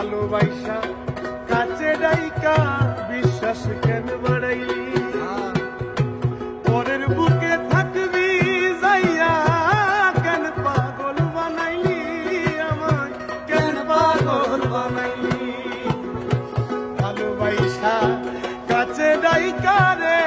ভালোবাসা, কাছে ডাইকা বিশ্বাস কেন বাড়াই পরের বুকে থাকবি যাইয়া, কেন পাগল বানাইলি আমার কেন পাগল বানাইলি? ভালোবাসা, কাছে ডাইকা রে